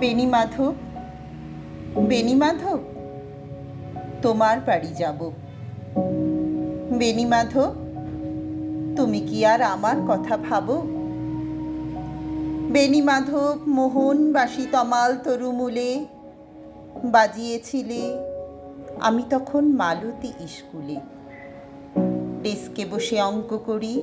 বেনি মাধব বেনি মাধব, তোমার বাড়ি যাব। বেনি মাধব, তুমি কি আর আমার কথা ভাবো? বেনি মাধব, মোহন বাসি তমাল তরুমূলে বাজিয়েছিলে, আমি তখন মালতী স্কুলে। ডেস্কে বসে অঙ্ক করি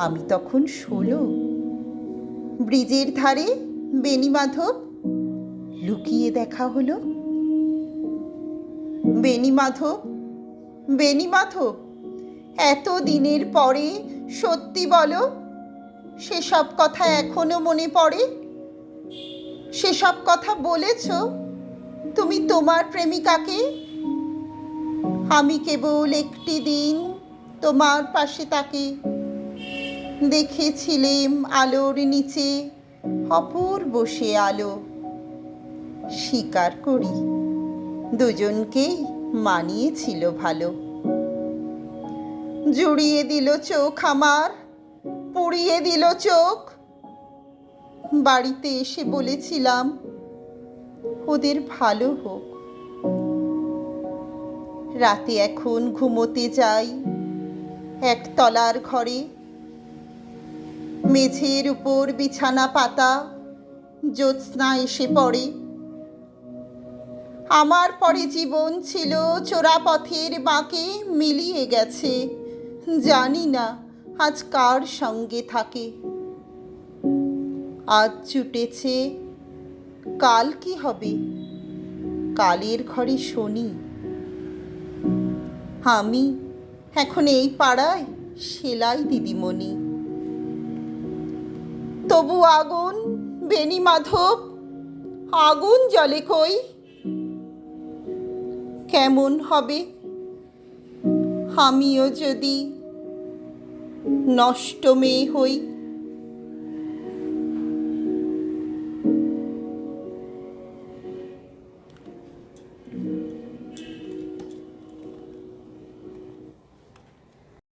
আমি তখন ষোলো। ব্রিজের ধারে বেনিমাধব লুকিয়ে দেখা হলো। বেনিমাধব বেনিমাধব এত দিনের পরে সত্যি বলো, সেসব কথা এখনও মনে পড়ে? সেসব কথা বলেছ তুমি তোমার প্রেমিকাকে? আমি কেবল একটি দিন তোমার পাশে তাকে দেখেছিলেম আলোর নিচে অপর বসে আলো। স্বীকার করি দুজনকেই মানিয়েছিল ভালো। জুড়িয়ে দিল চোখ আমার, পুড়িয়ে দিল চোখ। বাড়িতে এসে বলেছিলাম, ওদের ভালো হোক। রাতে এখন ঘুমোতে যাই, একতলার ঘরে মেঝের উপর বিছানা পাতা, জ্যোৎস্না এসে পড়ে। আমার পরে জীবন ছিল চোরাপথের বাঁকে মিলিয়ে গেছে। জানি না আজ কার সঙ্গে থাকে। আজ ছুটেছে, কাল কি হবে? কালের ঘরে শনি। আমি এখন এই পাড়ায় সেলাই দিদিমণি। তবু আগুন বেনি মাধব আগুন জলে কই? কেমন হবে? আমিও যদি নষ্ট মেয়ে হই